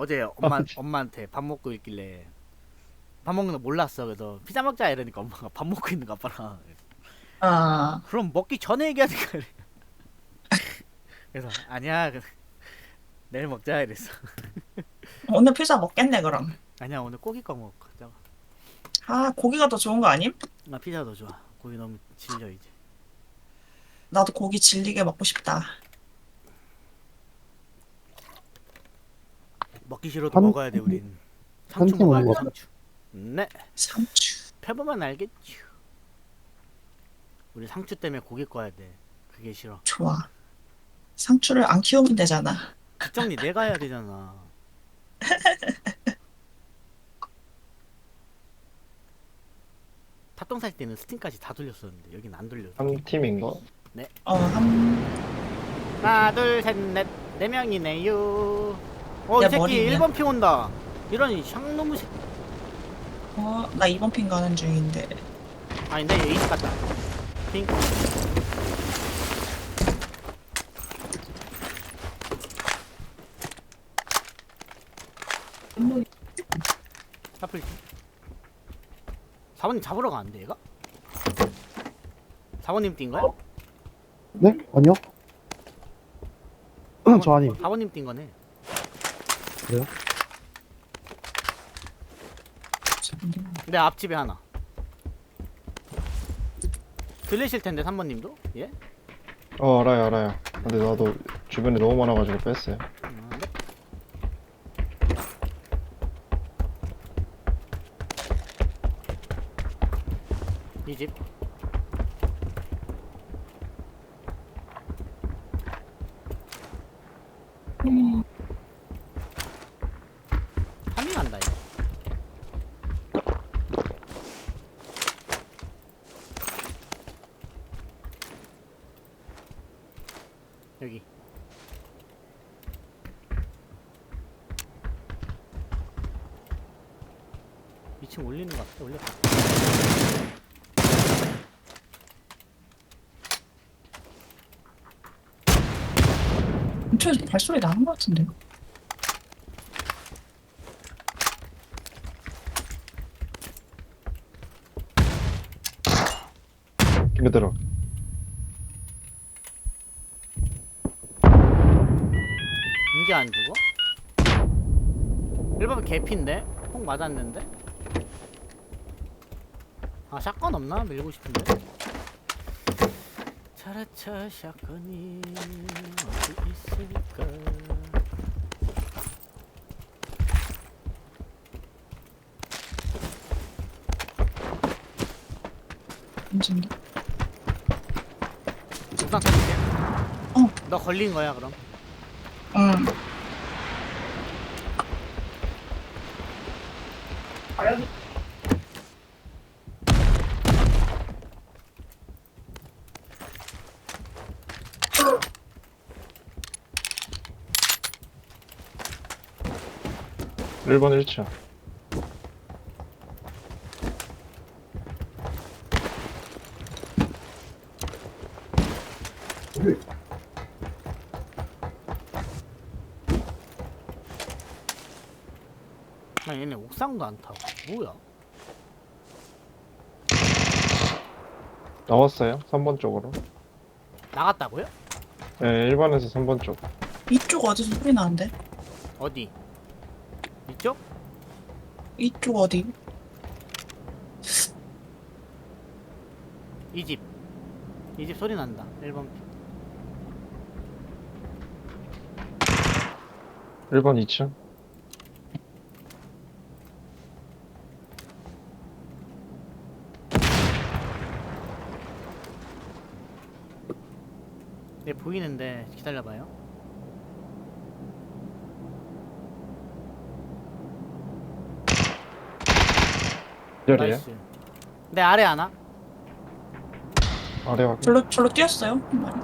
어제 엄마 아, 엄마한테 밥 먹고 있길래 밥 먹는 거 몰랐어. 그래서 피자 먹자 이러니까 엄마가 밥 먹고 있는 거 아빠랑. 아, 그럼 먹기 전에 얘기하니까 그래. 그래서 아니야 그- 내일 먹자 이랬어. 오늘 피자 먹겠네, 그럼. 아니야 오늘 고기 꺼 먹자. 아, 고기가 더 좋은 거 아님? 나 피자 더 좋아. 고기 너무 질려 이제. 나도 고기 질리게 먹고 싶다. 먹기 싫어도 한- 먹어야 돼 우린. 상추 먹어야 돼. 상추. 네. 상추. 펴보면 알겠죠. 우리 상추 때문에 고기 꺼야 돼. 그게 싫어. 좋아. 상추를 안 키우면 되잖아. 뒷정리 내가 해야 되잖아. 탑동 살 때는 스팀까지 다 돌렸었는데 여긴 안 돌려. 한 팀인가? 어, 한, 하나 둘 셋 넷 네 명이네요. 어 이 야, 새끼 머리냐? 1번 피 온다. 이런 샹놈의 새끼. 어, 나 이번 핀 가는 중인데. 아닌데 얘 이집 갔다. 핑. 하플. 사모님 잡으러 가는데 얘가? 사모님 뛴 거야? 네? 아니요. 저 아님. 사모님 뛴 거네. 내 앞집에 하나. 들리실 텐데 3번님도? 예? 어 알아요 알아요. 근데 나도 주변에 너무 많아가지고 뺐어요. 음, 네. 이 집. 파밍한다 이거. 여기. 이층 올리는 것 같아. 올렸다. 근처에서 발소리 나는 것 같은데. 개피인데? 폭 맞았는데? 아 샷건 없나? 밀고 싶은데 차라차 샷건이 어디 있을까 언젠가? 우산 터질게 어. 너 걸린 거야 그럼? 응. 1번 1층. 아 얘네 옥상도 안 타고 뭐야? 나왔어요? 3번 쪽으로. 나갔다고요? 네 1번에서 3번 쪽. 이쪽 어디서 소리 나는데? 어디? 이쪽? 어디? 이 집. 이 집 소리 난다. 1번 피. 1번 2층. 네 보이는데 기다려봐요. 기절이에요? 나이스. 내 아래 하나? 아래 확인. 절로, 절로 뛰었어요. 한 마리.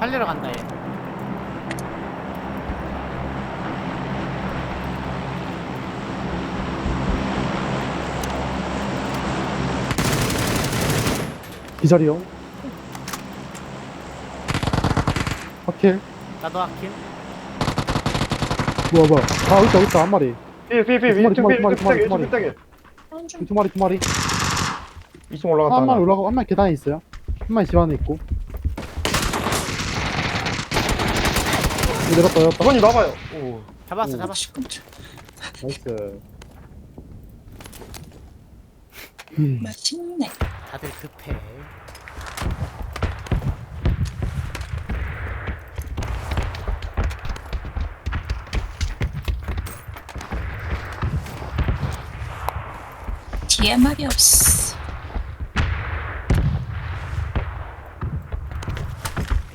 살리러 간다 얘. 기절이요? 확킬? 나도 하킬. 뭐야 뭐야 아 있다 있다 한 마리 피피피 두 마리, 두 마리, 위쪽 두 마리, 피두 마리, 위쪽 두피 위쪽 피두 마리 두 마리. 2층 올라갔다 한 마리 하나. 올라가고 한 마리 계단에 있어요. 한 마리 집 안에 있고. 내렸다 내렸다 아버님 나와요. 오. 잡았어 오. 잡았어. 시끄럽죠. 나이스. 음. 맛있네. 다들 급해 뒤에 말이 없어.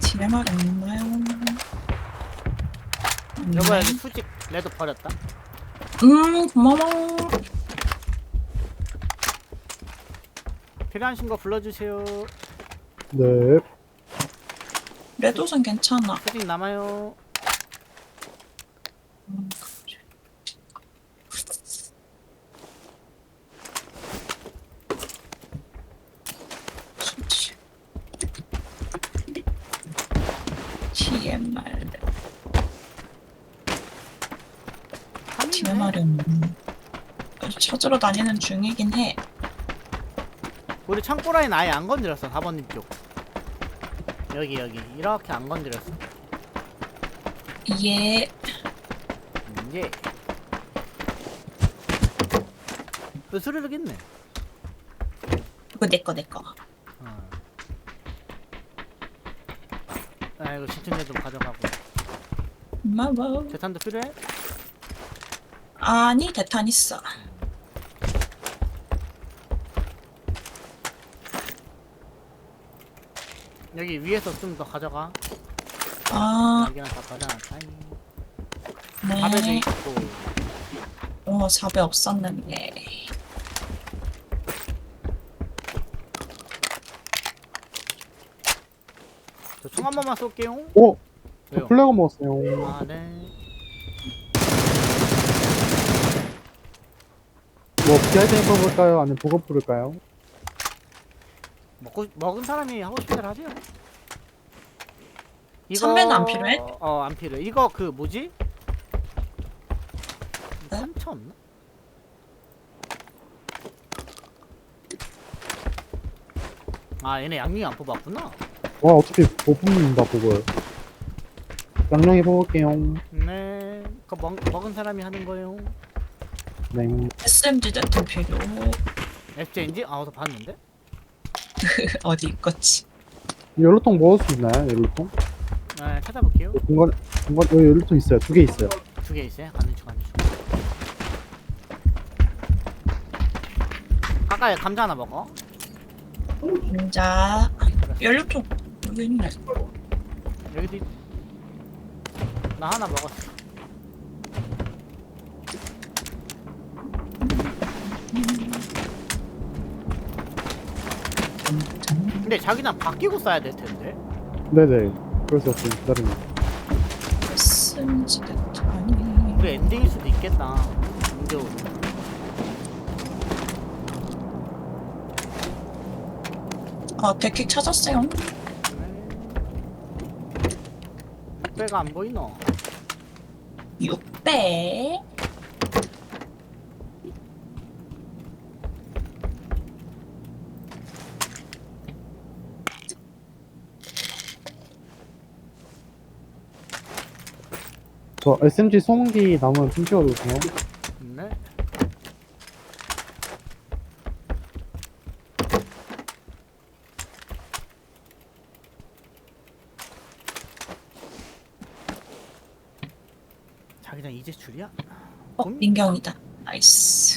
뒤에 말 없나요? 여보 여기 수직 레드 버렸다 음 고마워. 필요하신 거 불러주세요 네 레도선 괜찮아. 수직 남아요 음, 그치. TMR TMR은 찾으러 다니는 중이긴 해. 우리 창고 라인 아예 안 건드렸어 4번님 쪽 여기 여기 이렇게 안 건드렸어 얘 음, 예그 스르륵 있네 이거 내 거 내 거. 어. 아 이거 신천제 좀 가져가고 고마워. 재탄도 필요해? 아니 대탄 있어. 여기 위에서 좀 더 가져가 아 여기랑 다 아이 밥에도 네. 있고 어 사배 없었는데. 저 총 한 번만 쏠게요 오! 왜요? 플래그 먹었어요 아 네 뭐 비아이템 뽑을까요? 아니면 보급 부를까요? 먹고 먹은 사람이 하고 싶은 대로 하세요. 선배는 안 필요해? 어, 안 필요해. 이거 그 뭐지? 네? 삼차 없나? 아, 얘네 양갱이 안 뽑았구나. 와 어차피 못 뽑는다 보급 양양이 뽑을게요 네, 그 먹, 먹은 사람이 하는 거예요. 네 SMG 대탄 필요. FJ인지? 아, 어서 봤는데? 어디 있겠지? 연료통 먹을 수 있나요? 연료통? 네, 찾아볼게요. 공간 공간 여기 연료통 있어요 두 개 있어요 두 개 있어요. 가는 중, 가는 중. 가까이 감자 하나 먹어. 감자. 연료통 여기 있네. 여기도 있... 나 하나 먹었어. 근데 자기는 바뀌고 써야 될 텐데. 네네 그래서 지금 기다리는 SMG 대탄이. 우리 엔딩일 수도 있겠다. 인제오로. 아 백킥 찾았어요. 빼가 안 보이노? 6 저 SMG 소음기 남으면 좀 찍어주세요 네. 자기장 이제 줄이야? 어 민경이다. 나이스.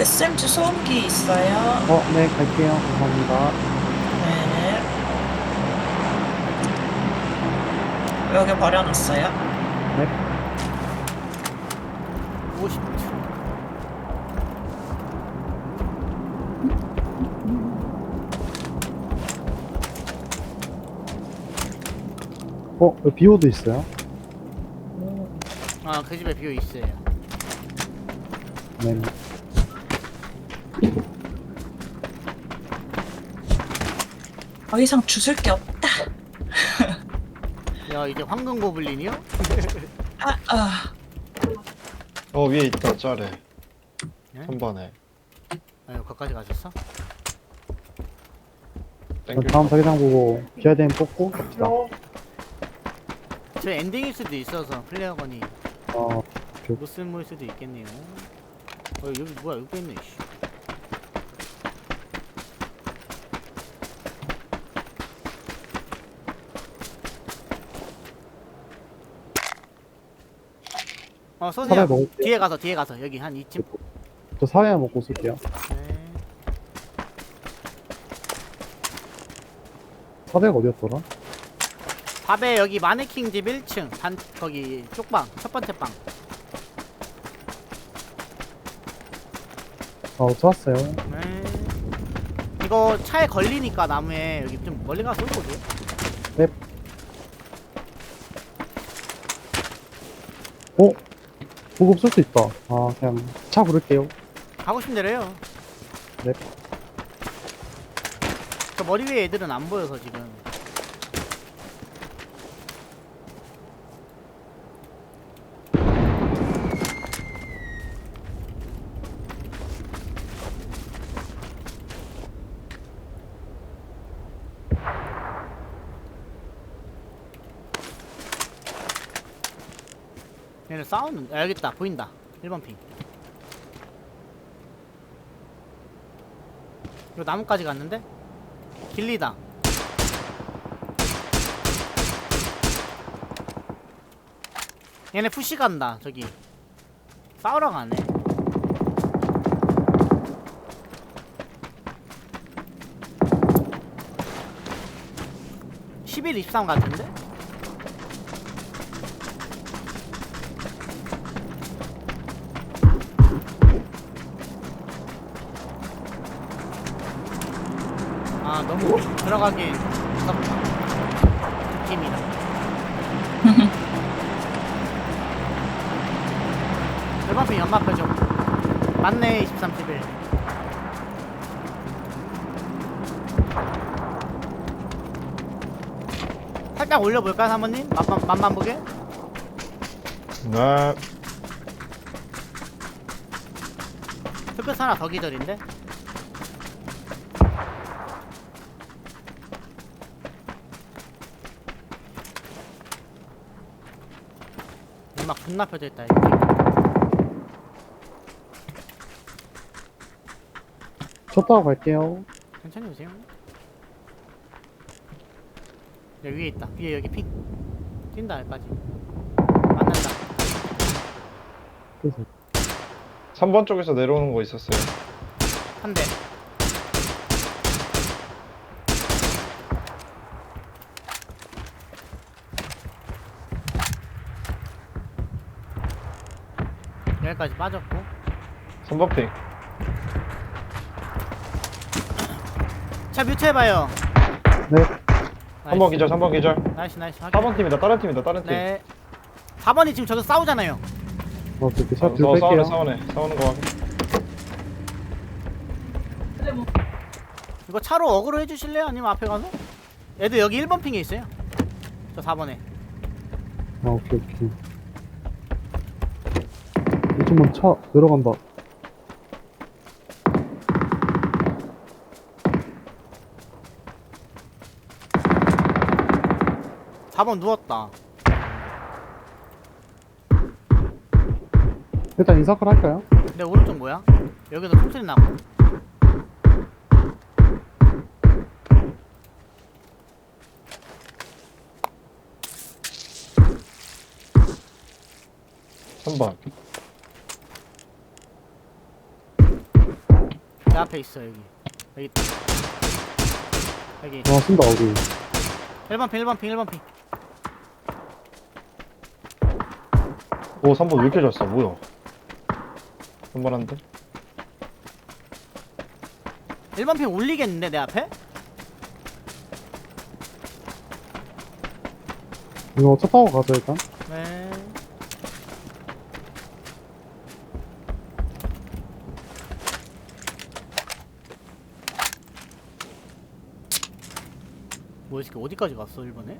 SMG 소음기 있어요. 어, 네, 갈게요. 감사합니다. 네. 여기 버려놨어요. 50초. 어, 여기 비오도 있어요. 아, 그 집에 비어 있어요. 네. 더 이상 주술 게 없다. 야, 이제 황금 고블린이요? 아, 아. 어 위에 있다 짜래 네? 3번에 아유, 거기까지 가셨어? 다음 자기장 보고 비아덴 뽑고 갑시다. 저 엔딩일 수도 있어서 플레어건이 어, 못 쓸모일 수도 있겠네요. 어, 여기 뭐야, 여기 있네, 씨. 어, 쏘세요. 먹을게요. 뒤에 가서, 뒤에 가서. 여기 한 이쯤. 저 사회 먹고 쓸게요. 네. 사배가 어디였더라? 밥에 여기 마네킹 집 1층. 단, 거기, 쪽방. 첫 번째 빵. 아, 찾았어요. 네. 이거 차에 걸리니까 나무에 여기 좀 멀리 가서 쏘고 오세요. 어? 보급 쓸 수 있다. 아, 그냥 차 부를게요. 가고 싶은 대로 해요. 네. 저 머리 위에 애들은 안 보여서 지금. 싸우는, 아, 있다. 보인다. 1번 핑. 이거 나무까지 갔는데? 길리다. 얘네 푸시 간다, 저기. 싸우러 가네. (11, 23) 같은데? 들어가기 무섭다 느낌이다 일반편 연막 펴줘 맞네 23, 11 살짝 올려볼까 사모님? 맛만, 맛만 보게? 네 흑뼈 하나 더 기절인데? 연막 존나 펴져 있다 이거. 쳤다고 갈게요. 천천히 오세요. 여기 위에 있다. 위에 여기 핑. 뛴다. 맞는다. 그래서 3번 쪽에서 내려오는 거 있었어요 한 대. 여기까지 빠졌고. 3번 핑 차 뮤트해봐요. 네, 3번 기절 3번 기절. 나이스 나이스. 확인. 4번 팀이다 다른 팀이다 다른 팀. 네. 4번이 지금 저도 싸우잖아요. 어, 그렇게 차 어, 뒤로 싸우네 뺄게요. 싸우네. 싸우는 거 확인. 이거 차로 어그로 해주실래요? 아니면 앞에 가서? 애들 여기 1번 핑에 있어요. 저 4번에. 아, 오케이, 오케이. 이쪽만 차 내려간다. 사번 누웠다 일단 인사클 할까요? 내 오른쪽 뭐야? 여기도 총소리 나고 삼번 내 앞에 있어 여기. 여기 있다. 여기. 아 쓴다 어디. 1번 핑 1번 핑 1번 핑. 오 3번 왜 이렇게 졌어 뭐야? 한번한데? 1번 핑 올리겠는데 내 앞에? 이거 차 타고 가자 일단. 네 새끼 어디까지 갔어 1번에?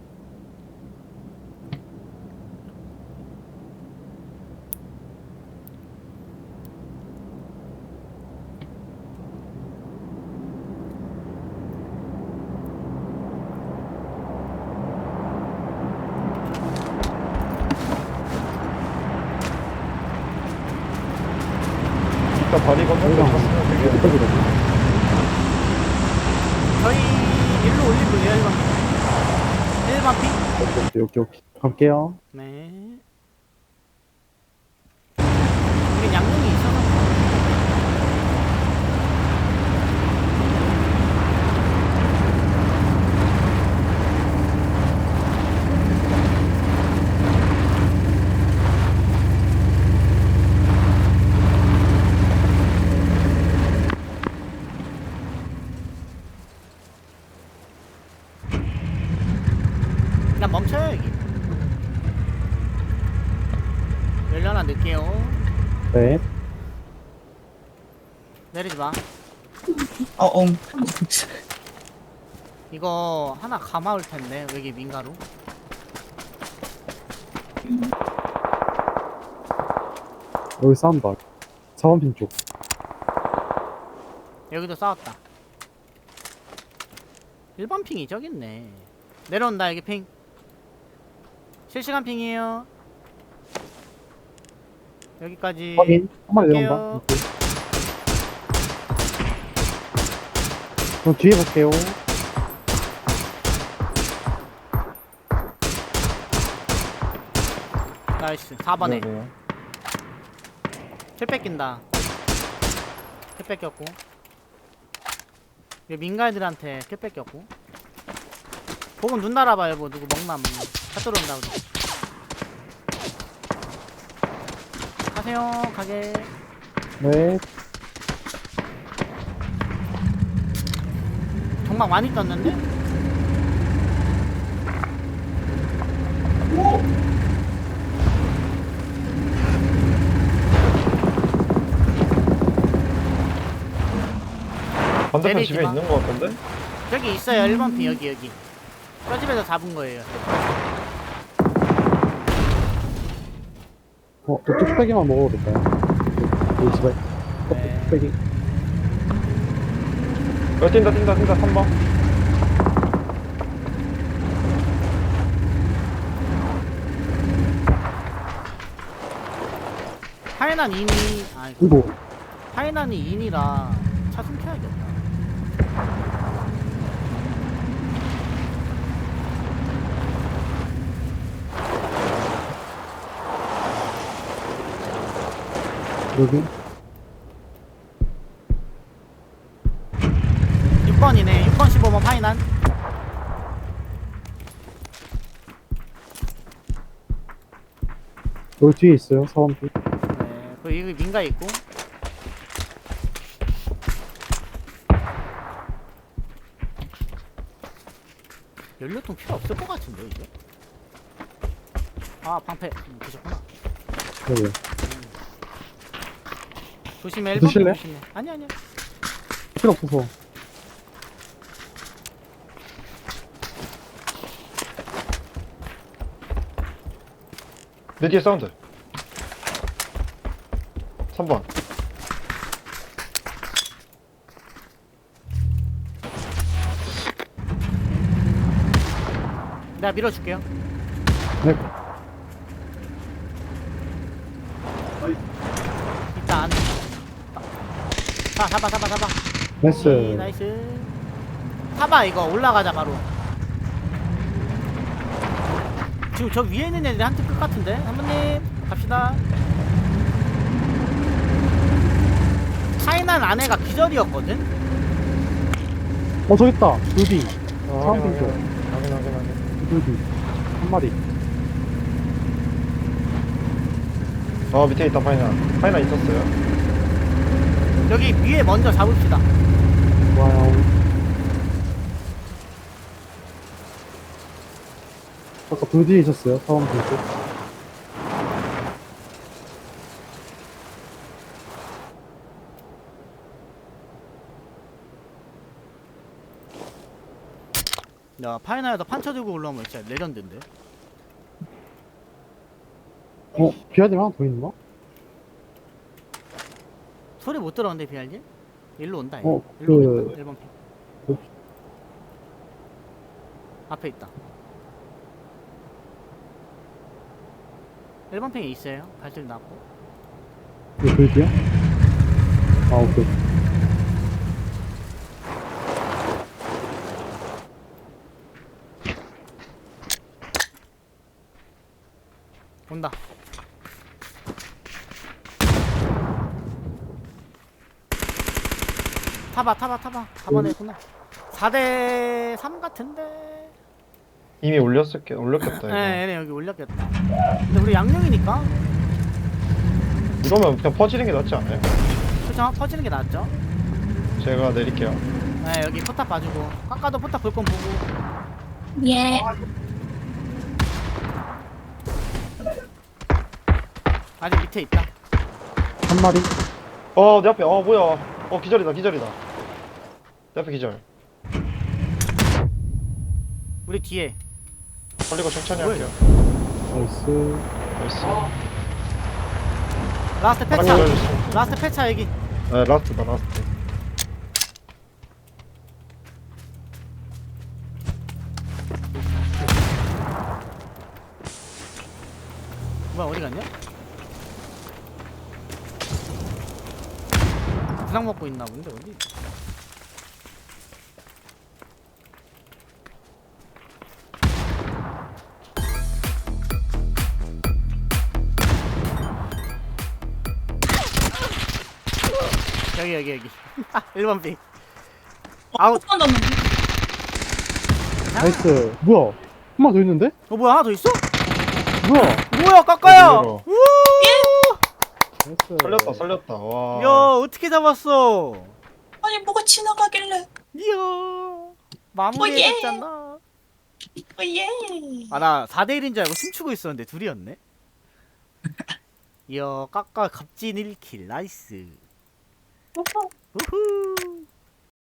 일단 다리 건너서 쳤으면 되겠네 여기까지 가자 저희 일로 올릴 거예요 1번 1번 핑? 여기 여기 여기 여기 갈게요. 네 이게 양궁이 있어서 난 멈춰요 여기 열려나 넣을게요. 네. 내리지 마. 어, 응. 이거 하나 감아올 텐데 여기 민가루. 여기 싸운다. 4번 핀쪽. 여기도 싸웠다. 1번 핑이 저기 있네. 내려온다 여기 핑 실시간 핑이에요. 여기까지 확인. 한 마리. 내려온다. 그럼 뒤에 볼게요. 나이스. 4번에. 네, 네. 킬 뺏긴다. 킬 뺏겼고. 여기 민가 애들한테 킬 뺏겼고. 보금 눈 달아봐요 뭐 누구 먹나 차 들어온다 그래 가세요 가게 네 정말 많이 떴는데? 반대편 내리지 집에 마. 있는 거 같은데? 여기 있어요 1번 피 여기 여기 저 집에서 잡은 거예요 어, 저 뚝배기만 먹어도 될까요? 여기 집에. 네. 뚝배기. 어 뛴다 뛴다 뛴다 3번. 하이난 인이 아 이거 이거. 하이난이 인이라 차 숨겨야겠다 여기? 6번이네. 6번 15번 하이난 여기 뒤에 있어요 4번 핀네 그리고 여기 민가 있고. 연료통 필요 없을 것 같은데 이제 아 방패. 음, 드셨구나? 여기 조심해. 1번 드실래? 조심해. 아니 아니야. 필요 없어서. 내 뒤에 사운드. 3번. 내가 밀어줄게요. 네 4 4번 4번 4번 오케이, 나이스 나이스. 4번 이거. 올라가자 바로. 지금 저 위에 있는 애들이 한팀 끝같은데? 한번님 갑시다. 타이난 아내가 기절이었거든? 어 저기 있다. 루디. 아, 사람 생겨 확인 확인 확인 루디. 한 마리. 어 밑에 있다 파이널. 파이널 있었어요. 여기 위에 먼저 잡읍시다. 와우 아까 두디 있었어요 사람 핑크 야, 파이나에다 판쳐 들고 올라오면 진짜 레전드인데. 어 비아님 하나 더 있나? 소리 못 들었는데, 비알님? 일로 온다, 얘. 어, 일로 그- 오겠다, 1번 핑. 그- 앞에 있다. 1번 핑에 있어요. 발소리 났고. 이거 두디야? 아 오케이 타봐, 타봐, 타봐. 4번에 있구나. 4대 3 같은데. 이미 올렸을 게, 올렸겠다, 이거. 네, 얘네 여기 올렸겠다. 근데 우리 양용이니까 이러면 그냥 퍼지는 게 낫지 않아요? 그쵸? 퍼지는 게 낫죠? 제가 내릴게요. 네, 여기 포탑 봐주고. 깎아도 포탑 볼 건 보고. 예. 아직 밑에 있다. 한 마리 어, 내 앞에, 어, 뭐야. 어, 기절이다, 기절이다. 내 앞에 기절. 우리 뒤에. 걸리고 천천히 뭐야, 할게요. 나이스 나이스. 라스트 하나 패차. 라스트 패차 여기. 네, 라스트다, 라스트. 뭐야 어디 갔냐? 부상 먹고 있나 본데 어디? 여기 여기 여기 1번 빙 아웃 한 던졌는데? 나이스 뭐야 한 마리 더 있는데? 어 뭐야 하나 더 있어? 뭐야 뭐야 깎아야 어디로? 우! 나이스 살렸다, 살렸다. 와. 야 어떻게 잡았어 아니 뭐가 지나가길래? 이야 어, 예. 마무리해줬잖아 어, 예. 아나 4대1인 줄 알고 춤추고 있었는데 둘이었네 이야 깎아 갑진 1킬 나이스 呜呼呜呼。